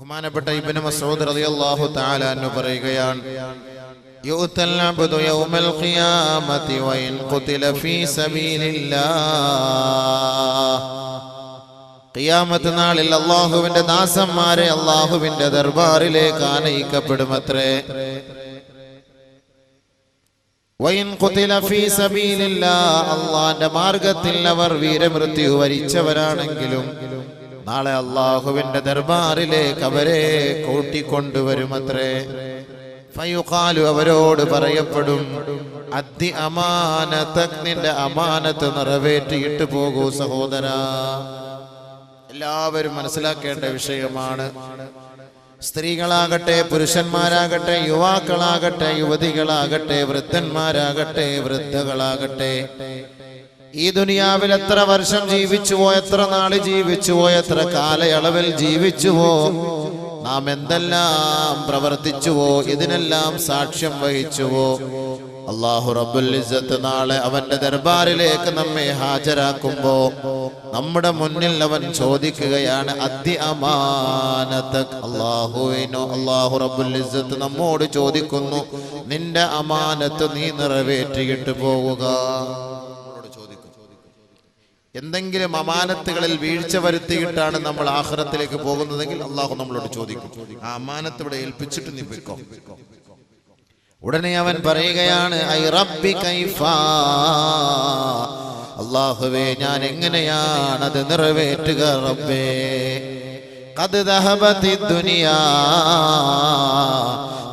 ബഹുമാനപ്പെട്ട ഇബ്നു മസ്ഊദ് റളിയല്ലാഹു തആല അൻഹു പറയുകയാണ് യുഅ്തൽ അബ്ദു യൗമൽ ഖിയാമത്തി വഇൻ ഖുതില ഫീ സബീലില്ലാഹ്. ഖിയാമത്ത് നാളിൽ അള്ളാഹുവിന്റെ ദാസന്മാരെ അള്ളാഹുവിന്റെ ദർബാറിലേക്ക് ആനയിക്കപ്പെടുമത്രേ. വൈൻ കുതില ഫീ സബീലില്ലാഹ് മാർഗത്തിൽ അവർ വീരമൃത്യു വരിച്ചവരാണെങ്കിലും നാളെ അള്ളാഹുവിന്റെ ദർബാറിലേക്ക് അവരെ കൂട്ടിക്കൊണ്ടുവരുമത്രേ. ഫയുഖാലു അവരോട് പറയപ്പെടും അതി അമാനത്ത് നിന്റെ അമാനത്ത് നിറവേറ്റിയിട്ട് പോകൂ സഹോദര. എല്ലാവരും മനസ്സിലാക്കേണ്ട വിഷയമാണ്. സ്ത്രീകളാകട്ടെ പുരുഷന്മാരാകട്ടെ യുവാക്കളാകട്ടെ യുവതികളാകട്ടെ വൃദ്ധന്മാരാകട്ടെ വൃദ്ധകളാകട്ടെ ഈ ദുനിയാവിൽ എത്ര വർഷം ജീവിച്ചുവോ എത്ര നാൾ ജീവിച്ചുവോ എത്ര കാലയളവിൽ ജീവിച്ചുവോ നാം എന്തെല്ലാം പ്രവർത്തിച്ചുവോ ഇതിനെല്ലാം സാക്ഷ്യം വഹിച്ചുവോ അള്ളാഹു റബ്ബുൽ ഇസ്സത്ത് നാളെ അവന്റെ ദർബാറിലേക്ക് നമ്മെ ഹാജരാക്കുമ്പോ നമ്മുടെ മുന്നിൽ അവൻ ചോദിക്കുകയാണ് അതി അമാനത്ത് അള്ളാഹുവിനോ അള്ളാഹു റബ്ബുൽ ഇസ്സത്ത് നമ്മോട് ചോദിക്കുന്നു നിന്റെ അമാനത്ത് നീ നിറവേറ്റിയിട്ട് പോവുക. എന്തെങ്കിലും അമാനത്തുകളിൽ വീഴ്ച വരുത്തിയിട്ടാണ് നമ്മൾ ആഹ്റത്തിലേക്ക് പോകുന്നതെങ്കിൽ അള്ളാഹു നമ്മളോട് ചോദിക്കും. ആ അമാനത്ത് ഇവിടെ ഏൽപ്പിച്ചിട്ട് നീ ഉടനെ അവൻ പറയുകയാണ് ഐ അള്ളാഹുവേ ഞാൻ എങ്ങനെയാണ് അത് നിറവേറ്റുക റബ്ബേ? കത് ദുനിയാ.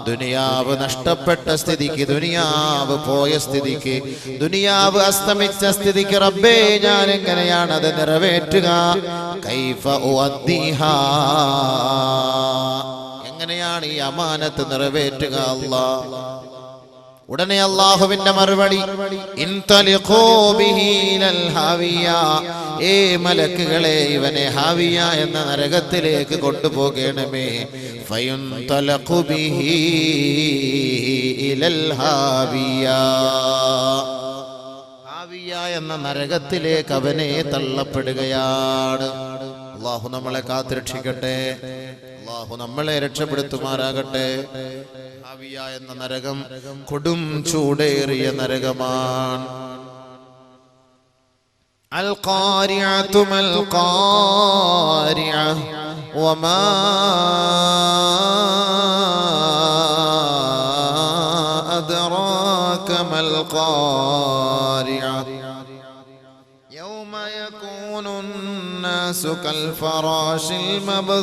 ദുനിയാവ് നഷ്ടപ്പെട്ട സ്ഥിതിക്ക് ദുനിയാവ് പോയ സ്ഥിതിക്ക് ദുനിയാവ് അസ്തമിച്ച സ്ഥിതിക്ക് റബ്ബേ ഞാൻ എങ്ങനെയാണ് അത് നിറവേറ്റുക. എങ്ങനെയാണ് ഈ അമാനത്ത് നിറവേറ്റുക അല്ലാ ഉടനെ അള്ളാഹുവിന്റെ മറുപടി. ഏ മലക്കുകളെ ഇവനെ ഹാവിയ എന്ന നരകത്തിലേക്ക് കൊണ്ടുപോകണമേ. എന്ന നരകത്തിലേക്ക് അവനെ തള്ളപ്പെടുകയാണ്. അള്ളാഹു നമ്മളെ കാത്തുരക്ഷിക്കട്ടെ. അള്ളാഹു നമ്മളെ രക്ഷപ്പെടുത്തുമാറാകട്ടെ. ഹാവിയ എന്ന നരകം കൊടും ചൂടേറിയ നരകമാണ് القارعة ما القارعة وما أدراك ما القارعة يوم يكون الناس كالفراش المبثوث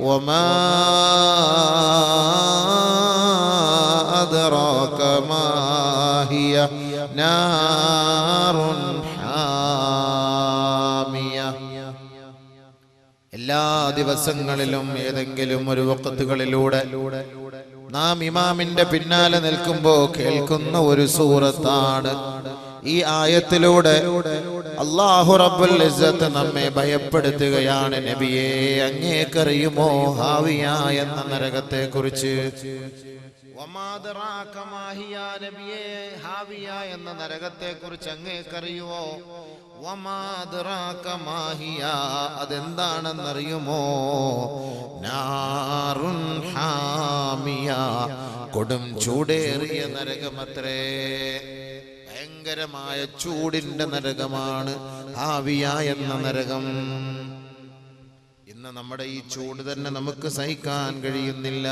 وما أدراك ما هي نار حامية എല്ലാ ദിവസങ്ങളിലും ഏതെങ്കിലും ഒരു വക്കത്തുകളിലൂടെ നാം ഇമാമിന്റെ പിന്നാലെ നിൽക്കുമ്പോ കേൾക്കുന്ന ഒരു സൂറത്താണ് ഈ ആയത്തിലൂടെ അള്ളാഹു റബ്ബുൽ ഇസ്സത്ത് നമ്മെ ഭയപ്പെടുത്തുകയാണ് നബിയെ. അങ്ങേക്കറിയുമോ ഹാവിയ എന്ന നരകത്തെ കുറിച്ച് എന്ന നരകത്തെ കുറിച്ച് അങ്ങേക്കറിയുമോ അതെന്താണെന്നറിയുമോ? നാറുൻ ഹാമിയ കൊടും ചൂടേറിയ നരകമത്രേ. ഭയങ്കരമായ ചൂടിന്റെ നരകമാണ് ആവിയ എന്ന നരകം. ഇന്ന് നമ്മുടെ ഈ ചൂട് തന്നെ നമുക്ക് സഹിക്കാൻ കഴിയുന്നില്ല.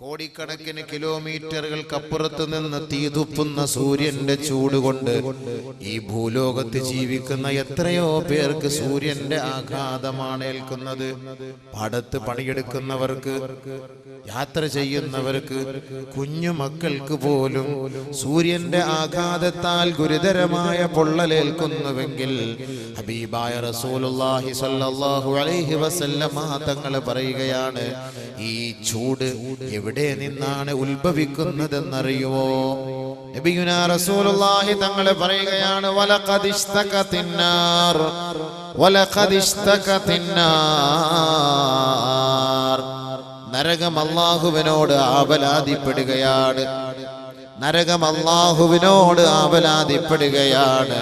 കോടിക്കണക്കിന് കിലോമീറ്ററുകൾക്കപ്പുറത്ത് നിന്ന് തീതുപ്പുന്ന സൂര്യന്റെ ചൂടുകൊണ്ട് ഈ ഭൂലോകത്ത് ജീവിക്കുന്ന എത്രയോ പേർക്ക് സൂര്യന്റെ ആഘാതമാണ് ഏൽക്കുന്നത്. പടത്ത് പണിയെടുക്കുന്നവർക്ക് യാത്ര ചെയ്യുന്നവർക്ക് കുഞ്ഞു മക്കൾക്ക് പോലും സൂര്യന്റെ ആഘാതത്താൽ ഗുരുതരമായ പൊള്ളലേൽക്കുന്നുവെങ്കിൽ ഹബീബായ റസൂലുള്ളാഹി സ്വല്ലല്ലാഹു അലൈഹി വസല്ലമ തങ്ങൾ പറയുകയാണ് ഈ ചൂട് എവിടെ നിന്നാണ് ഉത്ഭവിക്കുന്നതെന്നറിയുമോ? നബിയുനാ റസൂലുള്ളാഹി പറയുകയാണ് നരകം അള്ളാഹുവിനോട് ആവലാതിപ്പെടുകയാണ്. നരകം അള്ളാഹുവിനോട് ആവലാതിപ്പെടുകയാണ്.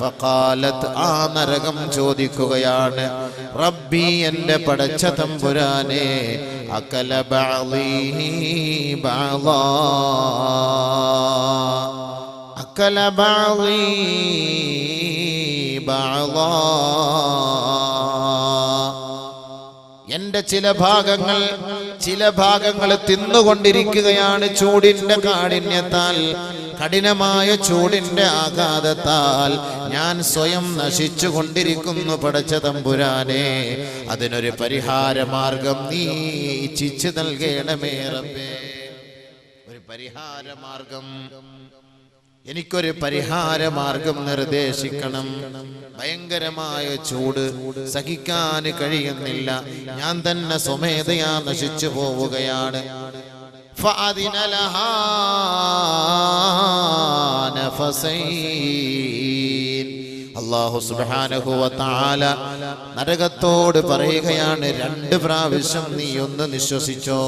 ഫഖാലത്ത് ആ നരകം ചോദിക്കുകയാണ്. റബ്ബി എന്റെ പടച്ച തമ്പുരാനെ അകല അകല എന്റെ ചില ഭാഗങ്ങൾ ചില ഭാഗങ്ങൾ തിന്നുകൊണ്ടിരിക്കുകയാണ് ചൂടിന്റെ കാഠിന്യത്താൽ കഠിനമായ ചൂടിന്റെ ആഘാതത്താൽ. ഞാൻ സ്വയം നശിച്ചു കൊണ്ടിരിക്കുന്നു പടച്ച തമ്പുരാനെ. അതിനൊരു പരിഹാര മാർഗം നീ ഇച്ഛിച്ചു നൽകണമേ റബ്ബേ. ഒരു പരിഹാര മാർഗം എനിക്കൊരു പരിഹാര മാർഗം നിർദ്ദേശിക്കണം. ഭയങ്കരമായ ചൂട് സഹിക്കാൻ കഴിയുന്നില്ല. ഞാൻ തന്നെ സ്വമേധയാ നശിച്ചു പോവുകയാണ്. അള്ളാഹു സുബാനഹുവത്താല നരകത്തോട് പറയുകയാണ് രണ്ട് പ്രാവശ്യം നീ ഒന്ന് നിശ്വസിച്ചോ?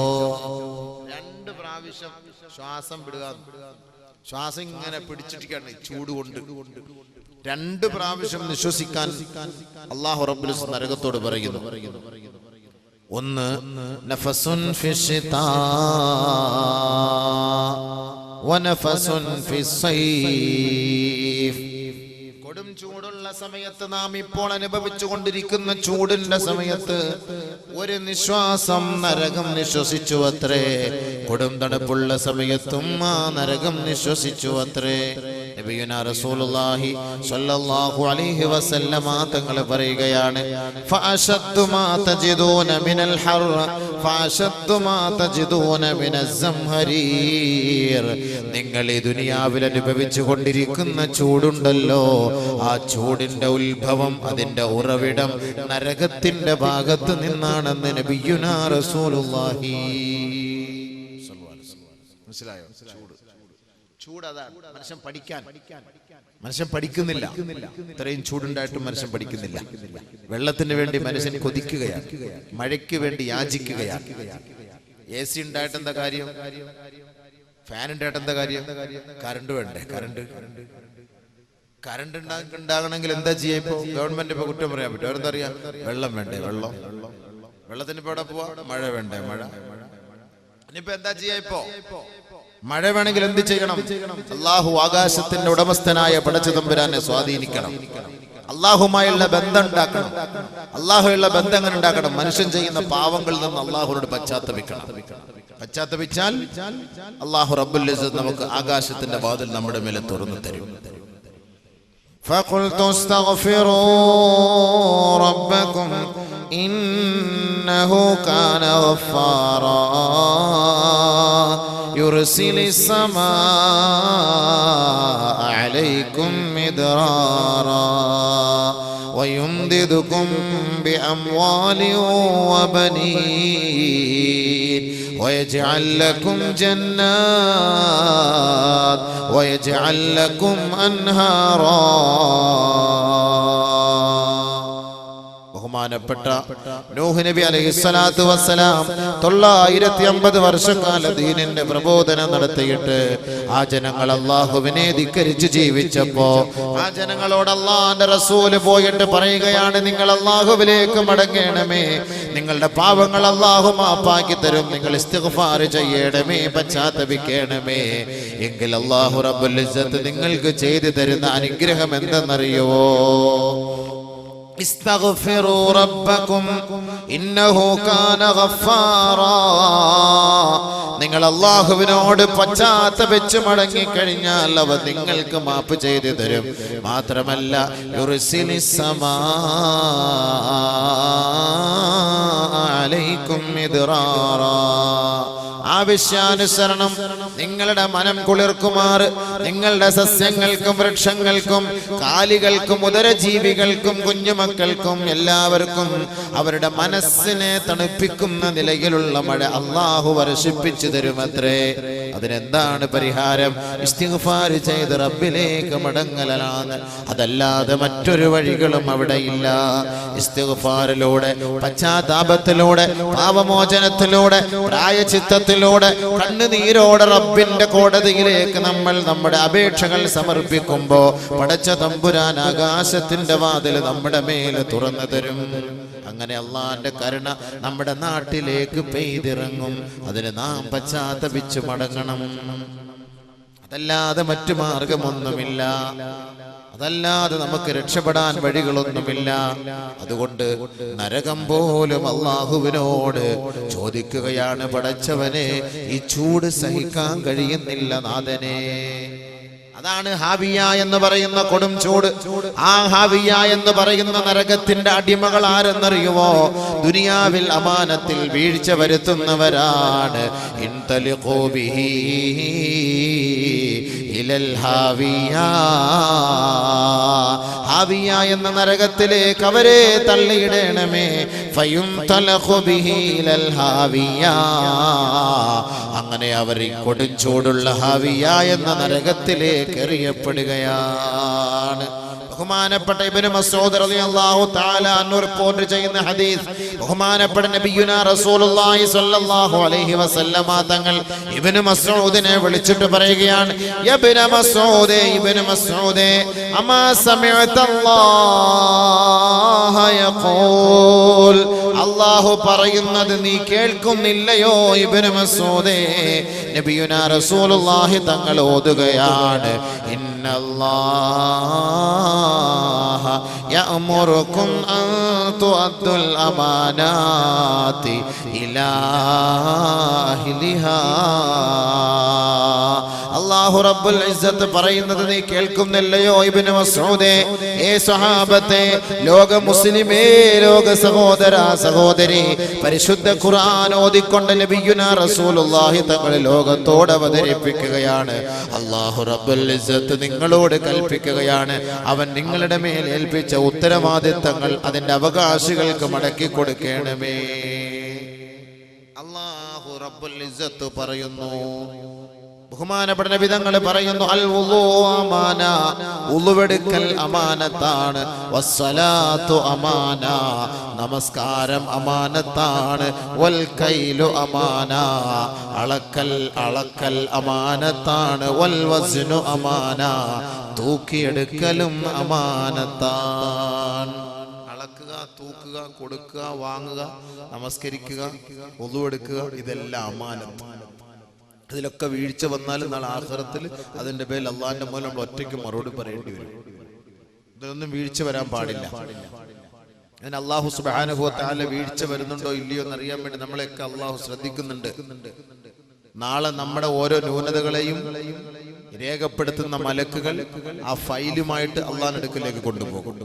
രണ്ട് പ്രാവശ്യം ശ്വാസം വിടുക ശ്വാസം ഇങ്ങനെ പിടിച്ചിട്ടാണ് ചൂട് കൊണ്ട്. രണ്ട് പ്രാവശ്യം നിശ്വസിക്കാൻ അള്ളാഹു റബ്ബുൽ നരകത്തോട് പറയുന്നു. ഒന്ന് നഫസുൻ വനഫസുൻ കൊടും ചൂടുള്ള സമയത്ത് നാം ഇപ്പോൾ അനുഭവിച്ചു കൊണ്ടിരിക്കുന്ന ചൂടിന്റെ സമയത്ത് ഒരു നിശ്വാസം നരകം നിശ്വസിച്ചു അത്രേ കൊടും തണുപ്പുള്ള സമയത്തും ആ നരകം നിശ്വസിച്ചു അത്രേ റസൂലുള്ളാഹി സ്വല്ലല്ലാഹു അലൈഹി വസല്ലമ പറയുകയാണ് മാ തജിദൂന മിനൽ ഹർ മാ തജിദൂന നിങ്ങൾ ഈ ദുനിയാവിൽ അനുഭവിച്ചു കൊണ്ടിരിക്കുന്ന ചൂടുണ്ടല്ലോ. ആ ചൂടിന്റെ ഉത്ഭവം അതിന്റെ ഉറവിടം നരകത്തിന്റെ ഭാഗത്ത് നിന്നാണെന്ന് നബിയുനാ റസൂലുള്ളാഹി. മനസ്സിലായോ? ചൂട്. ചൂട് അതാണ് മനുഷ്യൻ പഠിക്കാൻ. മനുഷ്യൻ പഠിക്കുന്നില്ല. ഇത്രയും ചൂടുണ്ടായിട്ടും മനുഷ്യൻ പഠിക്കുന്നില്ല. വെള്ളത്തിന് വേണ്ടി മനുഷ്യൻ കൊതിക്കുകയാണ്. മഴയ്ക്ക് വേണ്ടി യാചിക്കുകയാണ്. എ സി ഉണ്ടായിട്ട് എന്താ കാര്യം? ഫാൻ ഉണ്ടായിട്ട് എന്താ കാര്യം? കറണ്ട് വേണ്ടേ? കറണ്ട്. കറണ്ട് ഉണ്ടാകണമെങ്കിൽ എന്താ ചെയ്യാ ഇപ്പൊ? ഗവൺമെന്റ് ഇപ്പൊ കുറ്റം പറയാൻ പറ്റും. അവരെന്തറിയാം വെള്ളം വേണ്ടേ? വെള്ളം. വെള്ളത്തിന് ഇപ്പൊ എവിടെ പോവാ? മഴ വേണ്ടേ? മഴ. ഇനിയിപ്പോ എന്താ ചെയ്യാ ഇപ്പോ? മഴ വേണമെങ്കിൽ എന്ത് ചെയ്യണം? അള്ളാഹു ആകാശത്തിന്റെ ഉടമസ്ഥനായ പടച്ചു തമ്പുരാനെ സ്വാധീനിക്കണം. അള്ളാഹുമായുള്ള ബന്ധം ഉണ്ടാക്കണം. അള്ളാഹുയുള്ള ബന്ധം എങ്ങനെ ഉണ്ടാക്കണം? മനുഷ്യൻ ചെയ്യുന്ന പാവങ്ങളിൽ നിന്ന് അള്ളാഹുനോട് പശ്ചാത്തപിക്കണം. പശ്ചാത്തപിച്ചാൽ അള്ളാഹു റബ്ബുൽ നമുക്ക് ആകാശത്തിന്റെ വാതിൽ നമ്മുടെ മേലെ തുറന്നു തരും. فقلت استغفروا ربكم إنه كان غفارا. يرسل السماء عليكم مدرارا ويمددكم بأموال وبنين. ويجعل لكم جنات ويجعل لكم أنهارا. ബഹുമാനപ്പെട്ട നൂഹ് നബി അലൈഹിസ്സലാത്തു വസ്സലാം തൊള്ളായിരത്തി അമ്പത് വർഷക്കാല ദീനിന്റെ പ്രബോധനം നടത്തിയിട്ട് ആ ജനങ്ങൾ അള്ളാഹുവിനെ ധിക്കരിച്ച് ജീവിച്ചപ്പോ ആ ജനങ്ങളോട് അള്ളാന്റെ റസൂൽ പോയിട്ട് പറയുകയാണ് നിങ്ങൾ അള്ളാഹുവിലേക്ക് മടങ്ങണമേ. നിങ്ങളുടെ പാവങ്ങൾ അള്ളാഹു മാപ്പാക്കി തരും. നിങ്ങൾ ഇസ്തിഗ്ഫാർ ചെയ്യണമേ പശ്ചാത്തപിക്കണമേ. എങ്കിൽ അള്ളാഹു റബ്ബുൽ നിങ്ങൾക്ക് ചെയ്തു തരുന്ന അനുഗ്രഹം എന്തെന്നറിയോ استغفروا ربكم إنه كان غفارا. നിങ്ങൾ അള്ളാഹുവിനോട് പശ്ചാത്തപിച്ച് മടങ്ങിക്കഴിഞ്ഞാൽ അവ നിങ്ങൾക്ക് മാപ്പ് ചെയ്തു തരും. മാത്രമല്ല ആവശ്യാനുസരണം നിങ്ങളുടെ മനം കുളിർക്കുമാർ നിങ്ങളുടെ സസ്യങ്ങൾക്കും വൃക്ഷങ്ങൾക്കും കാലികൾക്കും ഉദരജീവികൾക്കും കുഞ്ഞുമക്കൾക്കും എല്ലാവർക്കും അവരുടെ മനസ്സിനെ തണുപ്പിക്കുന്ന നിലയിലുള്ള മഴ അള്ളാഹു വർഷിപ്പിച്ചു തരുമത്രേ? അതിനെന്താണ് പരിഹാരം? ഇസ്തിഗ്ഫാർ ചെയ്ത് റബ്ബിലേക്ക് മടങ്ങലാണ്. അതല്ലാതെ മറ്റൊരു വഴികളും അവിടെ ഇല്ല ഇസ്തിഗ്ഫാറിലൂടെ പശ്ചാത്താപത്തിലൂടെ പാപമോചനത്തിലൂടെ പ്രായചിത്തത്തിലൂടെ കണ്ണുനീരോടെ റബ്ബിന്റെ കോടതിയിലേക്ക് നമ്മൾ നമ്മുടെ അപേക്ഷകൾ സമർപ്പിക്കുമ്പോ പടച്ച തമ്പുരാൻ ആകാശത്തിന്റെ വാതിൽ നമ്മുടെ മേൽ തുറന്നു തരും. അങ്ങനെ അള്ളാന്റെ കരുണ നമ്മുടെ നാട്ടിലേക്ക് പെയ്തിറങ്ങും. അതിന് നാം പശ്ചാത്തപിച്ചു മടങ്ങണം. അതല്ലാതെ മറ്റു മാർഗമൊന്നുമില്ല. അതല്ലാതെ നമുക്ക് രക്ഷപ്പെടാൻ വഴികളൊന്നുമില്ല. അതുകൊണ്ട് നരകം പോലും അള്ളാഹുവിനോട് ചോദിക്കുകയാണ് പടച്ചവനെ ഈ ചൂട് സഹിക്കാൻ കഴിയുന്നില്ല നാഥനെ. അതാണ് ഹാവിയ എന്ന് പറയുന്ന കൊടും ചൂട്. ആ ഹാവിയ എന്ന് പറയുന്ന നരകത്തിന്റെ അടിമകൾ ആരെന്നറിയുമോ? ദുനിയാവിൽ അമാനത്തിൽ വീഴ്ച വരുത്തുന്നവരാണ്. ഇലൽ ഹാവിയ. ഹാവിയ എന്ന നരകത്തിലേക്ക് അവരെ തള്ളിയിടണമേ. ഫയും തലഖു ബിഹി ലൽ ഹാവിയ. അങ്ങനെ അവർ ഈ കൊടുംചൂടുള്ള ഹാവിയ എന്ന നരകത്തിലേക്ക് എറിയപ്പെടുകയാണ്. ബഹുമാനപ്പെട്ട ഇബ്നു മസ്ഊദ് റളിയല്ലാഹു തആല അൻഹു റിപ്പോർട്ട് ചെയ്യുന്ന ഹദീസ് ബഹുമാനപ്പെട്ട നബിയുന റസൂലുള്ളാഹി സ്വല്ലല്ലാഹു അലൈഹി വസല്ലമ തങ്ങൾ ഇബ്നു മസ്ഊദിനെ വിളിച്ചിട്ട് പറയുകയാണ് യ ഇബ്നു മസ്ഊദേ ഇബ്നു മസ്ഊദേ അമാ സമിഅതല്ലാഹ യഖൂൽ. അല്ലാഹു പറയുന്നത് നീ കേൾക്കുന്നില്ലയോ ഇബ്നു മസ്ഊദേ നബിയുന റസൂലുള്ളാഹി തങ്ങൾ ഓതുകയാണ് ഇന്നല്ലാഹ യഅമുറുക്കും അൻ تؤدوا الأمانات ഇലാ അഹ്ലിഹാ അല്ലാഹു റബ്ബുൽ ഇസ്സത്ത് പറയുന്നത് നീ കേൾക്കുന്നില്ലയോ ഇബ്നു മസ്ഊദേ? ഏ സ്വഹാബത്തെ ലോക മുസ്ലിമേ ലോക സഹോദര സഹോദരി പരിശുദ്ധ ഖുർആൻ ഓതിക്കൊണ്ട് നബിയുന റസൂലുള്ളാഹി തങ്ങൾ ലോകത്തോട് അവതരിപ്പിക്കുകയാണ്. അള്ളാഹു റബ്ബുൽ ഇസ്സത്ത് നിങ്ങളോട് കൽപ്പിക്കുകയാണ്. അവൻ നിങ്ങളുടെ മേൽ ഏൽപ്പിച്ച ഉത്തരവാദിത്തങ്ങൾ അതിന്റെ അവകാശികൾക്ക് മടക്കി കൊടുക്കണമേ. അള്ളാഹു റബ്ബുൽ ഇസ്സത്ത് പറയുന്നു ബഹുമാനപ്പെട്ട നബിതങ്ങൾ പറയുന്നു അൽ അമാന ഉളുവെടുക്കൽ അമാനത്താണ്. വസ്സലാത്തു അമാന നമസ്കാരം അമാനത്താണ്. വൽ കൈലു അമാന അളക്കൽ അളക്കൽ അമാനത്താണ്. വൽ വസ്നു അമാന തൂക്കിയെടുക്കലും അമാനത്താണ്. അളക്കുക തൂക്കുക കൊടുക്കുക വാങ്ങുക നമസ്കരിക്കുക ഒതുവെടുക്കുക ഇതെല്ലാം അമാനത്ത്. ഇതിലൊക്കെ വീഴ്ച വന്നാലും നാളെ ആഹ്റത്തിൽ അതിന്റെ പേരിൽ അള്ളാന്റെ മൂലം നമ്മൾ ഒറ്റയ്ക്ക് മറുപടി പറയേണ്ടി വരും ഇതിലൊന്നും വീഴ്ച വരാൻ പാടില്ല അതിന് അള്ളാഹു സുബാനുഭവത്താല വീഴ്ച വരുന്നുണ്ടോ ഇല്ലയോ എന്ന് അറിയാൻ വേണ്ടി നമ്മളെയൊക്കെ അള്ളാഹു ശ്രദ്ധിക്കുന്നുണ്ട് നാളെ നമ്മുടെ ഓരോ ന്യൂനതകളെയും രേഖപ്പെടുത്തുന്ന മലക്കുകൾ ആ ഫയലുമായിട്ട് അള്ളാഹിനടുക്കിലേക്ക് കൊണ്ടുപോകും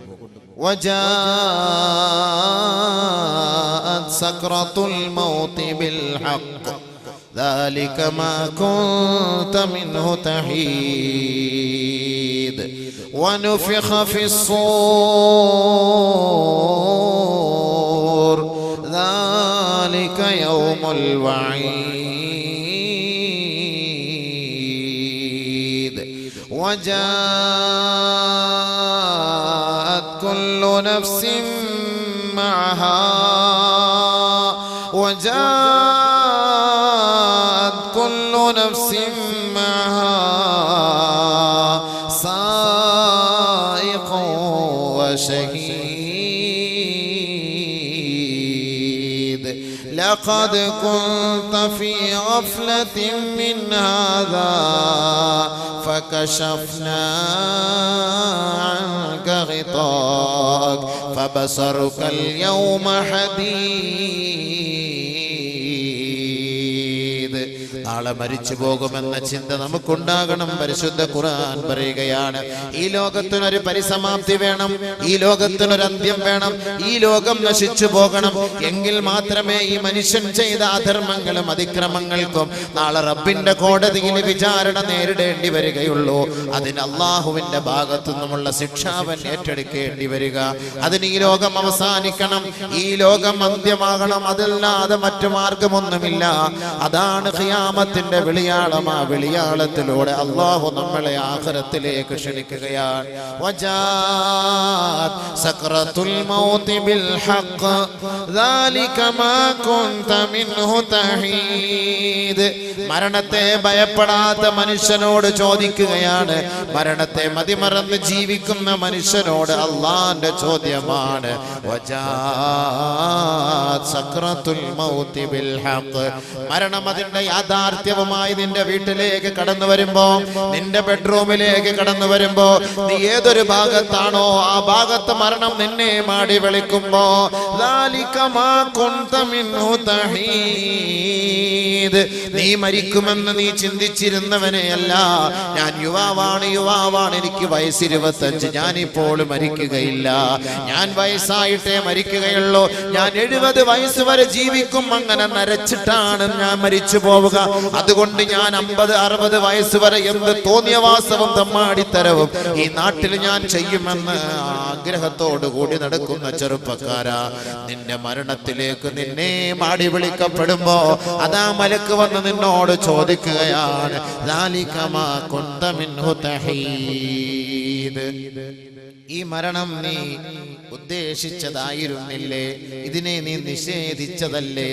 وجاءت سكرة الموت بالحق ذلك ما كنت منه تحيد. ونفخ في الصور. ذلك يوم الوعيد. وجاءت كل نفس معها. وجاءت لقد كنت في غفلة من هذا فكشفنا عنك غطاءك فبصرك اليوم حديد. നാളെ മരിച്ചു പോകുമെന്ന ചിന്ത നമുക്കുണ്ടാകണം. പരിശുദ്ധ ഖുർആൻ പറയുകയാണ് ഈ ലോകത്തിനൊരു പരിസമാപ്തി വേണം ഈ ലോകത്തിനൊരു അന്ത്യം വേണം ഈ ലോകം നശിച്ചു പോകണം. എങ്കിൽ മാത്രമേ ഈ മനുഷ്യൻ ചെയ്ത അധർമ്മങ്ങളും അതിക്രമങ്ങൾക്കും നാളെ റബ്ബിന്റെ കോടതിയിൽ വിചാരണ നേരിടേണ്ടി വരികയുള്ളൂ. അതിന് അള്ളാഹുവിന്റെ ഭാഗത്തു നിന്നുമുള്ള ശിക്ഷാവൻ ഏറ്റെടുക്കേണ്ടി വരിക. അതിന് ഈ ലോകം അവസാനിക്കണം. ഈ ലോകം അന്ത്യമാകണം. അതല്ലാതെ മറ്റു മാർഗമൊന്നുമില്ല. അതാണ് ഖിയാമത്തിന്റെ വിളിയാളം ആ വിളിയാളത്തിലൂടെ അള്ളാഹു നമ്മളെ ആഹരത്തിലേക്ക് ക്ഷണിക്കുകയാണ്. മരണത്തെ ഭയപ്പെടാത്ത മനുഷ്യനോട് ചോദിക്കുകയാണ്. മരണത്തെ മതിമറന്ന് ജീവിക്കുന്ന മനുഷ്യനോട് അള്ളാന്റെ ചോദ്യമാണ്. മരണം അതിന്റെ യാഥാർത്ഥ്യ യാഥാർത്ഥ്യവുമായി നിന്റെ വീട്ടിലേക്ക് കടന്നു വരുമ്പോ നിന്റെ ബെഡ്റൂമിലേക്ക് കടന്നു വരുമ്പോ നീ ഏതൊരു ഭാഗത്താണോ ആ ഭാഗത്ത് മരണം നിന്നെ മാടി വിളിക്കുമ്പോ നീ മരിക്കുമെന്ന് നീ ചിന്തിച്ചിരുന്നവനെയല്ല. ഞാൻ യുവാവാണ് യുവാവാണ് എനിക്ക് വയസ്സ് ഇരുപത്തഞ്ച്. ഞാനിപ്പോൾ മരിക്കുകയില്ല. ഞാൻ വയസ്സായിട്ടേ മരിക്കുകയുള്ളൂ. ഞാൻ എഴുപത് വയസ്സ് വരെ ജീവിക്കും. അങ്ങനെ നരച്ചിട്ടാണ് ഞാൻ മരിച്ചു പോവുക. അതുകൊണ്ട് ഞാൻ അമ്പത് അറുപത് വയസ്സ് വരെ എന്ത് തോന്നിയവാസവും തമ്മാടിത്തരവും ഈ നാട്ടിൽ ഞാൻ ചെയ്യുമെന്ന് ആഗ്രഹത്തോട് കൂടി നടക്കുന്ന ചെറുപ്പക്കാരാ. നിന്റെ മരണത്തിലേക്ക് നിന്നെ മാടി വിളിക്കപ്പെടുമ്പോ അതാ മലക്ക് വന്ന് നിന്നോട് ചോദിക്കുകയാണ് ഈ മരണം നീ ഉദ്ദേശിച്ചതായിരുന്നില്ലേ? ഇതിനെ നീ നിഷേധിച്ചതല്ലേ?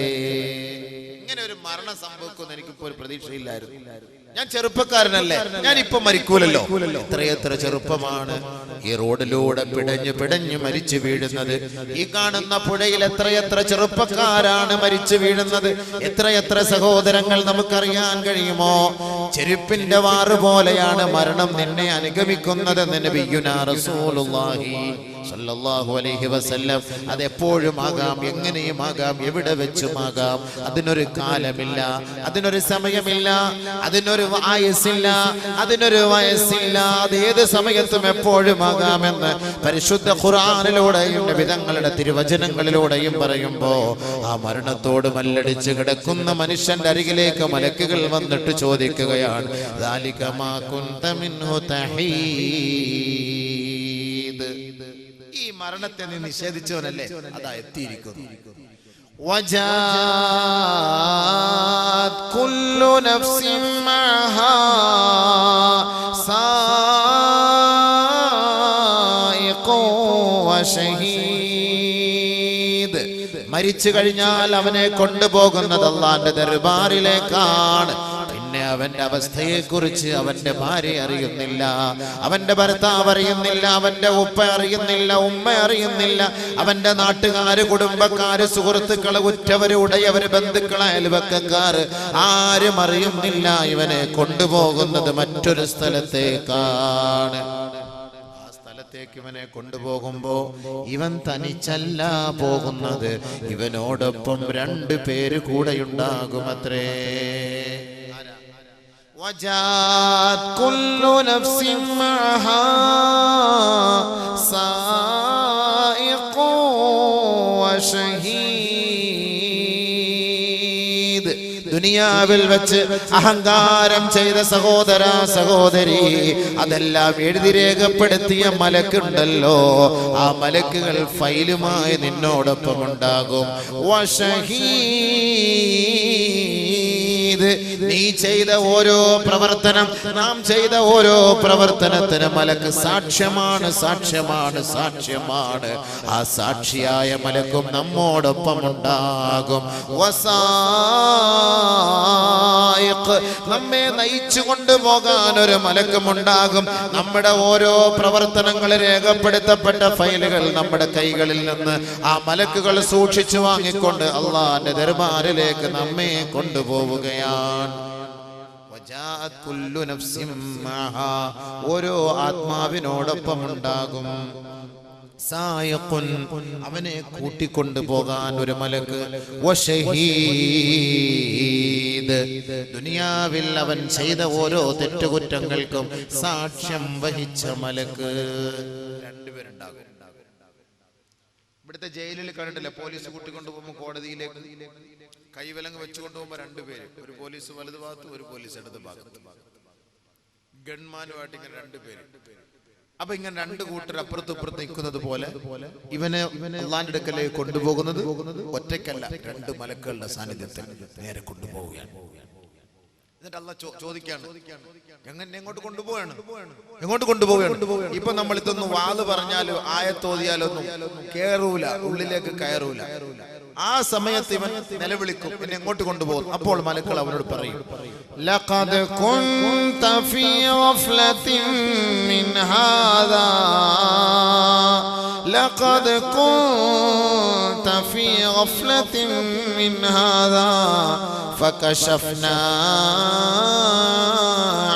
മരണം സംഭവിക്കുമെന്ന് എനിക്കിപ്പോ ഒരു പ്രതീക്ഷയില്ലായിരുന്നു. ഞാൻ ചെറുപ്പക്കാരനല്ലേ. ഞാൻ ഇപ്പൊ മരിക്കൂലല്ലോ ഇത്രയെത്ര ചെറുപ്പമാണ്. ഈ റോഡിലൂടെ പിടഞ്ഞു പിടഞ്ഞു മരിച്ചു വീഴുന്നത്. ഈ കാണുന്ന പുഴയിൽ എത്രയെത്ര ചെറുപ്പക്കാരാണ് മരിച്ചു വീഴുന്നത്. എത്രയെത്ര സഹോദരങ്ങൾ നമുക്കറിയാൻ കഴിയുമോ? ചെരുപ്പിന്റെ വാറ് പോലെയാണ് മരണം നിന്നെ അനുഗമിക്കുന്നത് നബിയുനാ റസൂലുള്ളാഹി. സല്ലല്ലാഹു അലൈഹി വസല്ലം. അതെപ്പോഴും ആകാം എങ്ങനെയും ആകാം എവിടെ വെച്ചും ആകാം. അതിനൊരു കാലമില്ല അതിനൊരു സമയമില്ല അതിനൊരു വായസ്സില്ല അതിനൊരു വയസ്സില്ല. അത് ഏത് സമയത്തും എപ്പോഴും ആകാമെന്ന് പരിശുദ്ധ ഖുർആനിലൂടെയും വിധങ്ങളുടെ തിരുവചനങ്ങളിലൂടെയും പറയുമ്പോൾ ആ മരണത്തോട് മല്ലടിച്ച് കിടക്കുന്ന മനുഷ്യന്റെ അരികിലേക്ക് മലക്കുകൾ വന്നിട്ട് ചോദിക്കുകയാണ് ദാലികമാ കുന്തമിന്നു തഹീ. ഈ മരണത്തെ നീ നിഷേധിച്ചവനല്ലേ അതാ എത്തിയിരിക്കുന്നു وجاءت كل نفس معها سائق وشهيد മരിച്ചു കഴിഞ്ഞാൽ അവനെ കൊണ്ടുപോകുന്നത് അള്ളാന്റെ ദർബാറിലേക്കാണ് പിന്നെ അവന്റെ അവസ്ഥയെക്കുറിച്ച് അവന്റെ ഭാര്യ അറിയുന്നില്ല. അവന്റെ ഭർത്താവ് അറിയുന്നില്ല അവന്റെ ഉപ്പ അറിയുന്നില്ല ഉമ്മ അറിയുന്നില്ല. അവന്റെ നാട്ടുകാര് കുടുംബക്കാര് സുഹൃത്തുക്കൾ ഉറ്റവര് ഉടയവര് ബന്ധുക്കൾ അയൽവക്കക്കാര് ആരും അറിയുന്നില്ല. ഇവനെ കൊണ്ടുപോകുന്നത് മറ്റൊരു സ്ഥലത്തേക്കാണ്. സ്ഥലത്തേക്ക് ഇവനെ കൊണ്ടുപോകുമ്പോ ഇവൻ തനിച്ചല്ല പോകുന്നത്. ഇവനോടൊപ്പം രണ്ടു പേര് കൂടെയുണ്ടാകുമത്രേ. وجاءت كل نفس معها سائق وشهيد ദുനിയാവിൽ വെച്ച് അഹങ്കാരം ചെയ്ത സഹോദര സഹോദരി അതെല്ലാം എഴുതി രേഖപ്പെടുത്തിയ മലക്കുണ്ടല്ലോ ആ മലക്കുകൾ ഫൈലുമായി നിന്നോടൊപ്പം ഉണ്ടാകും വശഹീദ് നീ ചെയ്ത ഓരോ പ്രവർത്തനം നാം ചെയ്ത ഓരോ പ്രവർത്തനത്തിന് മലക്ക് സാക്ഷ്യമാണ് സാക്ഷ്യമാണ് സാക്ഷ്യമാണ്. ആ സാക്ഷിയായ മലക്കും നമ്മോടൊപ്പം ഉണ്ടാകും. നമ്മെ നയിച്ചു കൊണ്ടുപോകാൻ ഒരു മലക്കും ഉണ്ടാകും. നമ്മുടെ ഓരോ പ്രവർത്തനങ്ങൾ രേഖപ്പെടുത്തപ്പെട്ട ഫയലുകൾ നമ്മുടെ കൈകളിൽ നിന്ന് ആ മലക്കുകൾ സൂക്ഷിച്ചു വാങ്ങിക്കൊണ്ട് അള്ളാന്റെ ദർബാറിലേക്ക് നമ്മെ കൊണ്ടുപോവുകയാണ്. ഓരോ ആത്മാവിനോടൊപ്പം ഉണ്ടാകും അവനെ കൂട്ടിക്കൊണ്ടു പോകാൻ ഒരു മലക്ക്. ദുനിയാവിൽ അവൻ ചെയ്ത ഓരോ തെറ്റുകുറ്റങ്ങൾക്കും സാക്ഷ്യം വഹിച്ച മലക്ക്. രണ്ടുപേരുണ്ടാകും. ഇവിടുത്തെ ജയിലിൽ കണ്ടിട്ടില്ല? പോലീസ് കൂട്ടിക്കൊണ്ടുപോകുമ്പോൾ കോടതിയിലേക്ക്. കൈവിലങ്ങ് വെച്ചുകൊണ്ട് പോകുമ്പോൾ രണ്ടുപേര് ഒരു പോലീസ് വലതു ഭാഗത്ത് ഒരു പോലീസ് ഇടത് ഭാഗത്ത്. ഗൺമാനുമായിട്ട് ഇങ്ങനെ രണ്ടുപേര് അപ്പൊ ഇങ്ങനെ രണ്ട് കൂട്ടർ അപ്പുറത്ത് ഇപ്പുറത്ത് നിൽക്കുന്നത് പോലെ ഇവനെ അള്ളാന്റെ അടുക്കലേക്ക് കൊണ്ടുപോകുന്നത് ഒറ്റയ്ക്കല്ല രണ്ട് മലക്കുകളുടെ സാന്നിധ്യത്തിൽ നേരെ കൊണ്ടുപോവുകയാണ്. എന്നിട്ട് അല്ല ചോദിക്കാണ് എങ്ങനെ എങ്ങോട്ട് കൊണ്ടുപോവാണ് എങ്ങോട്ട് കൊണ്ടുപോവുകയാണ് ഇപ്പൊ നമ്മൾ ഇതൊന്നും വാത് പറഞ്ഞാലോ ആയത്തോതിയാലൊന്നും കേറൂല ഉള്ളിലേക്ക് കയറൂല ആ സമയത്ത് ഇവൻ നിലവിളിക്കും പിന്നെ എങ്ങോട്ട് കൊണ്ടുപോകും അപ്പോൾ മലക്കൾ അവനോട് പറയും لقد كنت في غفلة من هذا لقد كنت في غفلة من هذا فكشفنا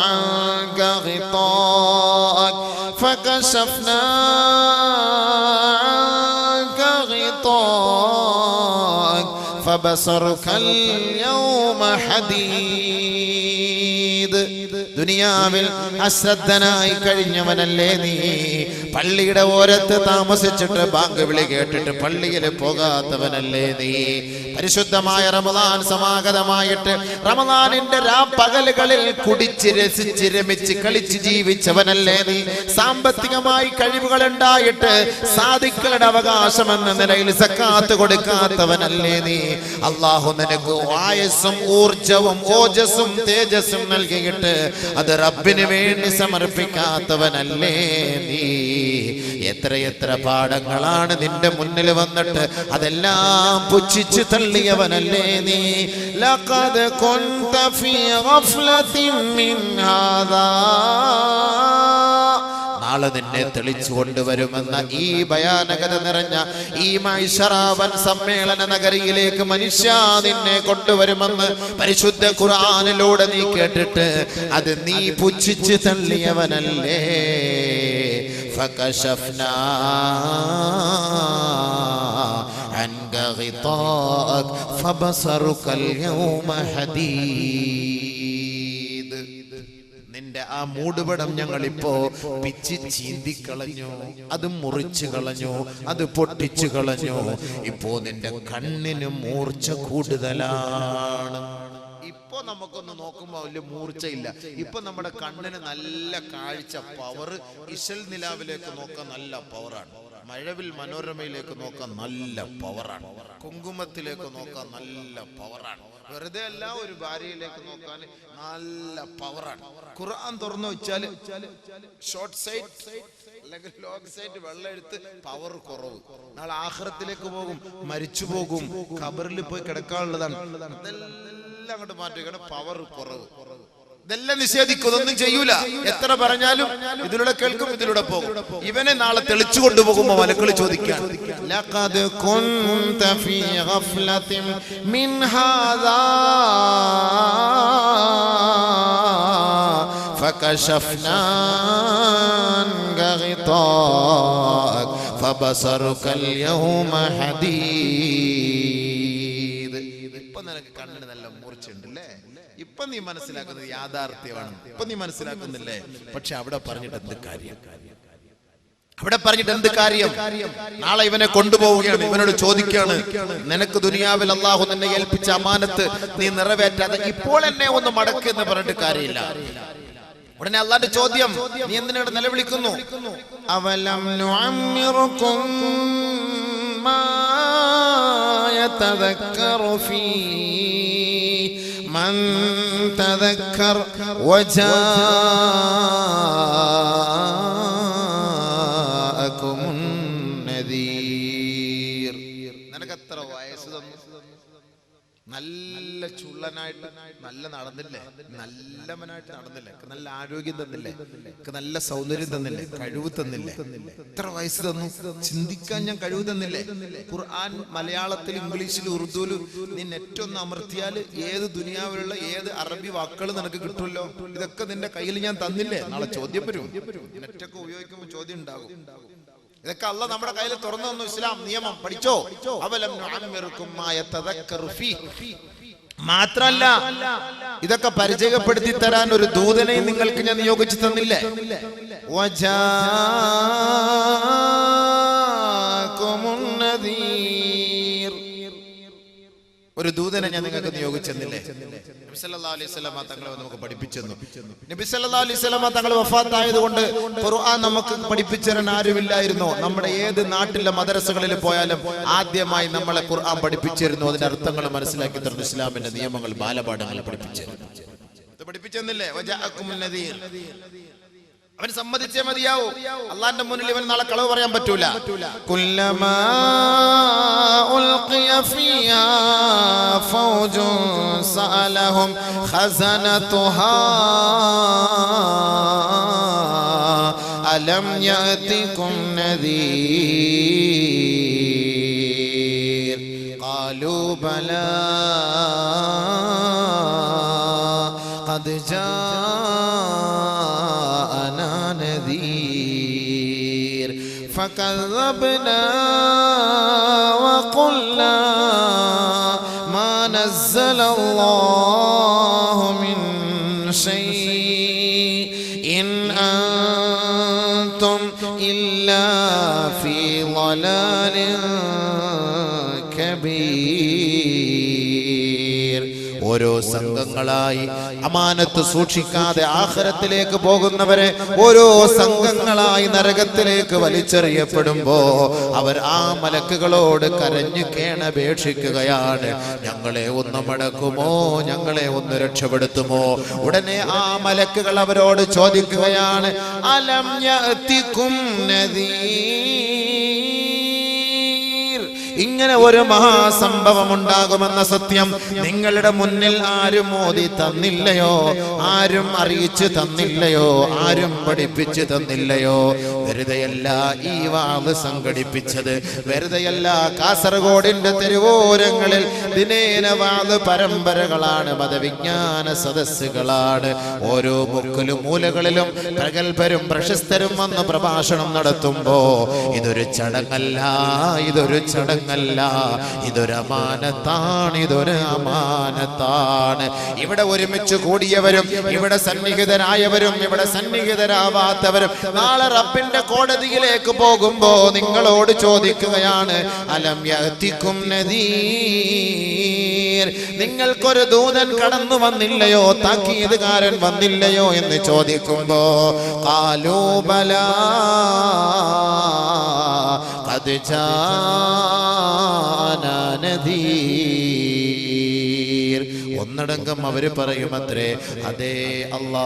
عنك غطاءك فكشفنا عنك غطاءك فبصرك اليوم حديد. ദുനിയാവിൽ അശ്രദ്ധനായി കഴിഞ്ഞവനല്ലേ നീ? പള്ളിയുടെ ഓരത്ത് താമസിച്ചിട്ട് ബാങ്ക് വിളി കേട്ടിട്ട് പള്ളിയിൽ പോകാത്തവനല്ലേ നീ? പരിശുദ്ധമായ റമദാൻ സമാഗതമായിട്ട് റമദാനിന്റെ രാപ്പകലുകളിൽ കുടിച്ച് രസിച്ച് രമിച്ച് കളിച്ച് ജീവിച്ചവനല്ലേ നീ? സാമ്പത്തികമായി കഴിവുകൾ ഉണ്ടായിട്ട് സാധിക്കളുടെ അവകാശം എന്ന നിലയിൽ സക്കാത്ത് കൊടുക്കാത്തവനല്ലേ നീ? അള്ളാഹു നിനക്ക് ആയസും ഊർജവും ഓജസ്സും തേജസ്സും നൽകിയിട്ട് അത് റബ്ബിന് വേണ്ടി സമർപ്പിക്കാത്തവനല്ലേ നീ? എത്ര എത്ര പാഠങ്ങളാണ് നിന്റെ മുന്നിൽ വന്നിട്ട് അതെല്ലാം പുച്ഛിച്ചു തള്ളിയവനല്ലേ നീ? ലഖദ് കുൻത ഫീ ഗഫ്ലത്തിൻ മിൻ ഹാദാ. നാളെ നിന്നെ തെളിച്ചു കൊണ്ടുവരുമെന്ന ഈ ഭയാനകത നിറഞ്ഞ ഈ മൈഷറാവൻ സമ്മേളന നഗരിയിലേക്ക് മനുഷ്യ നിന്നെ കൊണ്ടുവരുമെന്ന് പരിശുദ്ധ ഖുർആനിലൂടെ നീ കേട്ടിട്ട് അത് നീ പുച്ഛിച്ച് തള്ളിയവനല്ലേ فكشفنا عنك غطاءك فبصرك اليوم حديد നിന്റെ ആ മൂടുപടം ഞങ്ങൾ ഇപ്പോ പിച്ച് ചീന്തിക്കളഞ്ഞു അത് മുറിച്ചു കളഞ്ഞു അത് പൊട്ടിച്ചു കളഞ്ഞു. ഇപ്പോ നിന്റെ കണ്ണിന് മൂർച്ച കൂടുതലാണ്. ഇപ്പൊ നമുക്കൊന്ന് നോക്കുമ്പോ വലിയ മൂർച്ചയില്ല. ഇപ്പൊ നമ്മുടെ കണ്ണിന് നല്ല കാഴ്ച പവർ ഇശൽ നിലാവിലേക്ക് നോക്കാൻ നല്ല പവറാണ് മഴവിൽ മനോരമയിലേക്ക് നോക്കാൻ നല്ല പവറാണ് കുങ്കുമത്തിലേക്ക് നോക്കാൻ നല്ല പവറാണ് വെറുതെ അല്ല ഒരു ഭാര്യയിലേക്ക് നോക്കാൻ നല്ല പവറാണ് ഖുർആൻ തുറന്നു വെച്ചാൽ ഷോർട്ട് സൈറ്റ് അല്ലെങ്കിൽ ലോങ് സൈറ്റ് വെള്ളം എടുത്ത് പവർ കുറവ്. നാളെ ആഹ്റത്തിലേക്ക് പോകും മരിച്ചു പോകും ഖബറിൽ പോയി കിടക്കാനുള്ളതാണ്. അതെല്ലാം അങ്ങോട്ട് മാറ്റുകയാണ് പവർ കുറവ്. ഇതെല്ലാം നിഷേധിക്കും ഇതൊന്നും ചെയ്യൂല എത്ര പറഞ്ഞാലും ഇതിലൂടെ കേൾക്കും ഇതിലൂടെ പോകും ഇവനെ നാളെ തെളിച്ചു കൊണ്ടുപോകുമ്പോ മലക്കൾ ചോദിക്കാൻ لقد كنت في غفلة من هذا فكشفنا عنك غطاءك فبصرك اليوم حديد നീ മനസ്സിലാക്കുന്നത് യാഥാർത്ഥ്യമാണ്. ഇപ്പൊ നീ മനസ്സിലാക്കുന്നില്ലേ? പക്ഷെ അവിടെ പറഞ്ഞിട്ട് എന്ത് കാര്യം? അവിടെ പറഞ്ഞിട്ട് എന്ത് കാര്യം? നാളെ ഇവനെ കൊണ്ടുപോവുകയാണ് ഇവനോട് ചോദിക്കുകയാണ് നിനക്ക് ദുനിയാവിൽ അള്ളാഹു നിന്നെ ഏൽപ്പിച്ച അമാനത്ത് നീ നിറവേറ്റാതെ ഇപ്പോൾ എന്നെ ഒന്ന് മടക്ക് എന്ന് പറഞ്ഞിട്ട് കാര്യമില്ല. ഉടനെ അള്ളാന്റെ ചോദ്യം നീ എന്തിനാണ് നിലവിളിക്കുന്നു? അവലം ما يتذكر فيه من تذكر وجاءكم النذير നിനക്ക് എത്ര വയസ്സ് തന്നു നല്ല ചുള്ളനായിട്ട് നല്ല നടന്നില്ലേ? നല്ലവനായിട്ട് നടന്നില്ലേ? നല്ല ആരോഗ്യം തന്നില്ലേ? നല്ല സൗന്ദര്യം തന്നില്ലേ? കഴിവ് തന്നില്ലേ? എത്ര വയസ്സ് തന്നു? ചിന്തിക്കാൻ ഞാൻ കഴിവ് തന്നില്ലേ? ഖുർആൻ മലയാളത്തിൽ ഇംഗ്ലീഷിൽ ഉറുദുവിൽ നീ നെറ്റ് ഒന്ന് അമർത്തിയാൽ ഏത് ദുനിയാവിലുള്ള ഏത് അറബി വാക്കുകൾ നിനക്ക് കിട്ടുമല്ലോ? ഇതൊക്കെ നിന്റെ കയ്യിൽ ഞാൻ തന്നില്ലേ? നാളെ ചോദ്യം വരും. നെറ്റൊക്കെ ഉപയോഗിക്കുമ്പോൾ ചോദ്യം ഉണ്ടാകും. ഇതൊക്കെ അല്ല നമ്മുടെ കയ്യിൽ തുറന്നു തന്നു. ഇസ്ലാം നിയമം പഠിച്ചോ? അവലം മാത്രല്ല ഇതൊക്കെ പരിചയപ്പെടുത്തി തരാൻ ഒരു ദൂതനെ നിങ്ങൾക്ക് ഞാൻ നിയോഗിച്ചു തന്നില്ലേ? ഒരു ദൂതനെ ഞാൻ നിങ്ങൾക്ക് നിയോഗിച്ചെന്നില്ലേ? നബി സല്ലല്ലാഹു അലൈഹി വസല്ലമ തങ്ങളെ നമുക്ക് പഠിപ്പിച്ചു തന്നു നബി സല്ലല്ലാഹു അലൈഹി വസല്ലമ തങ്ങൾ വഫാത്തായതുകൊണ്ട് ഖുർആൻ നമുക്ക് പഠിപ്പിച്ചു തരാൻ ആരുമില്ലായിരുന്നു. നമ്മുടെ ഏത് നാട്ടിലെ മദ്രസകളിൽ പോയാലും ആദ്യമായി നമ്മളെ ഖുർആൻ പഠിപ്പിച്ചിരുന്നു. അതിന്റെ അർത്ഥങ്ങൾ മനസ്സിലാക്കി തരുന്നു. ഇസ്ലാമിന്റെ നിയമങ്ങൾ ബാലപാഠങ്ങൾ പഠിപ്പിച്ചിരുന്നു പഠിപ്പിച്ചെന്നില്ലേ? അവൻ സമ്മതിച്ചേ മതിയാവൂ. അള്ളാന്റെ മുന്നിൽ ഇവൻ നാളെ കളവ് പറയാൻ പറ്റൂല. സഅലഹും ഖസനതുഹാ അലം യഅതികും നദീർ. ഖാലൂ ബലാ جاءنا نذير. فكذبنا وقلنا ما نزل الله من شيء. إن أنتم إلا في ضلال സംഘങ്ങളായി അമാനത്ത് സൂക്ഷിക്കാതെ ആഖിറത്തിലേക്ക് പോകുന്നവരെ ഓരോ സംഘങ്ങളായി നരകത്തിലേക്ക് വലിച്ചെറിയപ്പെടുമ്പോ അവർ ആ മലക്കുകളോട് കരഞ്ഞു കേണപേക്ഷിക്കുകയാണ്. ഞങ്ങളെ ഒന്ന് മടക്കുമോ? ഞങ്ങളെ ഒന്ന് രക്ഷപ്പെടുത്തുമോ? ഉടനെ ആ മലക്കുകൾ അവരോട് ചോദിക്കുകയാണ് അലം നദീർ ഇങ്ങനെ ഒരു മഹാസംഭവം ഉണ്ടാകുമെന്ന സത്യം നിങ്ങളുടെ മുന്നിൽ ആരും മോദി തന്നില്ലയോ? ആരും അറിയിച്ചു തന്നില്ലയോ? ആരും പഠിപ്പിച്ചു തന്നില്ലയോ? വെറുതെയല്ല ഈ വാവ് സംഘടിപ്പിച്ചത്. വെറുതെയല്ല കാസർഗോഡിന്റെ തെരുവോരങ്ങളിൽ ദിനേന വാവ് പരമ്പരകളാണ് മതവിജ്ഞാന സദസ്സുകളാണ്. ഓരോ മുക്കിലും മൂലകളിലും പ്രഗത്ഭരും പ്രശസ്തരും വന്ന് പ്രഭാഷണം നടത്തുമ്പോ ഇതൊരു ചടങ്ങല്ല ഇതൊരു ചടങ്ങല്ല ഇതൊരമാനത്താണ് ഇതൊരു അമാനത്താണ്. ഇവിടെ ഒരുമിച്ച് കൂടിയവരും ഇവിടെ സന്നിഹിതരായവരും ഇവിടെ സന്നിഹിതരാവാത്തവരും നാളെ റബ്ബിന്റെ റബ്ബിന്റെ കോടതിയിലേക്ക് പോകുമ്പോ നിങ്ങളോട് ചോദിക്കുകയാണ് അലം യത്തിക്കും നദീർ? നിങ്ങൾക്കൊരു ദൂതൻ കടന്നു വന്നില്ലയോ? താക്കീതുകാരൻ വന്നില്ലയോ? എന്ന് ചോദിക്കുമ്പോ കാലോബല കത് ചാനീർ ഒന്നടങ്കം അവർ പറയുമത്രേ അതേ അല്ലാ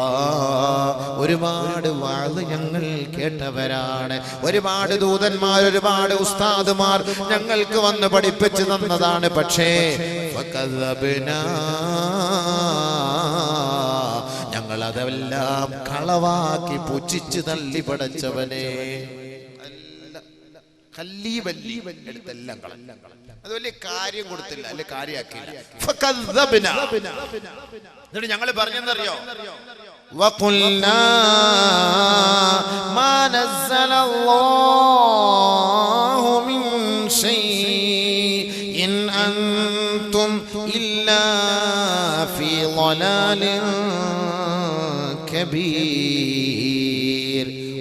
ഒരുപാട് വാഴ് ഞങ്ങൾ കേട്ടവരാണ് ഒരുപാട് ദൂതന്മാർ ഒരുപാട് ഉസ്താദുമാർ ഞങ്ങൾക്ക് വന്ന് പഠിപ്പിച്ചു തന്നതാണ് പക്ഷേ. ഞങ്ങൾ അതെല്ലാം കളവാക്കി പുച്ഛിച്ചു തള്ളി പടച്ചവനെ കല്ലി വല്ലി എടുത്തെല്ലാം കളഞ്ഞു അത് വലിയ കാര്യം കൊടുത്തില്ല അല്ലെ കാര്യാക്കിയില്ല ഫകദ്ദബ്ന. എന്നിട്ട് ഞങ്ങൾ പറഞ്ഞെന്നറിയോ وقلنا ما نزل الله من شيء إن أنتم إلا في ضلال كبير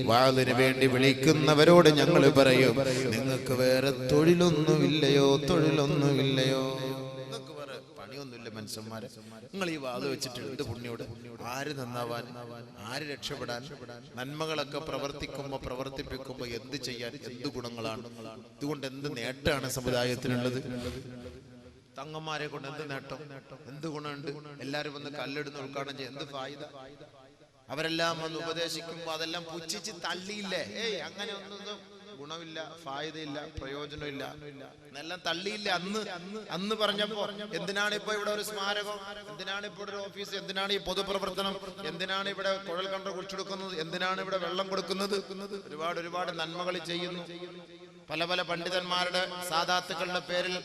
വാളിന് വേണ്ടി വിളിക്കുന്നവരോട് ഞങ്ങൾ പറയും നിങ്ങൾക്ക് വേറെ തൊഴിലൊന്നുമില്ലയോ? തൊഴിലൊന്നുമില്ലയോ? മനുഷ്യന്മാരെ. നിങ്ങൾ ഈ വാത് വെച്ചിട്ട് എന്ത് പുണ്യോട്? ആര് നന്നാവാൻ? ആര് രക്ഷപ്പെടാൻ? നന്മകളൊക്കെ പ്രവർത്തിക്കുമ്പോ പ്രവർത്തിപ്പിക്കുമ്പോ എന്ത് ചെയ്യാൻ? എന്ത് ഗുണങ്ങളാണ്? ഇതുകൊണ്ട് എന്ത് നേട്ടമാണ് സമുദായത്തിനുള്ളത്? തങ്ങന്മാരെ കൊണ്ട് എന്ത് നേട്ടം? എന്ത് ഗുണമുണ്ട്? എല്ലാരും വന്ന് കല്ലെടുന്ന് ഉദ്ഘാടനം ചെയ്യാൻ എന്ത് ഫായിദ? അവരെല്ലാം വന്ന് ഉപദേശിക്കുമ്പോ അതെല്ലാം പുച്ഛിച്ച് തള്ളിയില്ലേ? ഏയ് അങ്ങനെ ഒന്നും ഗുണമില്ല ഫായതയില്ല പ്രയോജനമില്ല. എന്നെല്ലാം തള്ളിയില്ല അന്ന്? അന്ന് പറഞ്ഞപ്പോ എന്തിനാണ് ഇപ്പൊ ഇവിടെ ഒരു സ്മാരകം? എന്തിനാണ് ഇപ്പോൾ ഒരു ഓഫീസ്? എന്തിനാണ് ഈ പൊതുപ്രവർത്തനം? എന്തിനാണ് ഇവിടെ കുഴൽ കണ്ട കുടിച്ചെടുക്കുന്നത് എന്തിനാണ് ഇവിടെ വെള്ളം കൊടുക്കുന്നത്? ഒരുപാട് ഒരുപാട് നന്മകൾ ചെയ്യുന്നു. പല പല പണ്ഡിതന്മാരുടെ സാധാത്തുക്കളുടെ പേരിൽ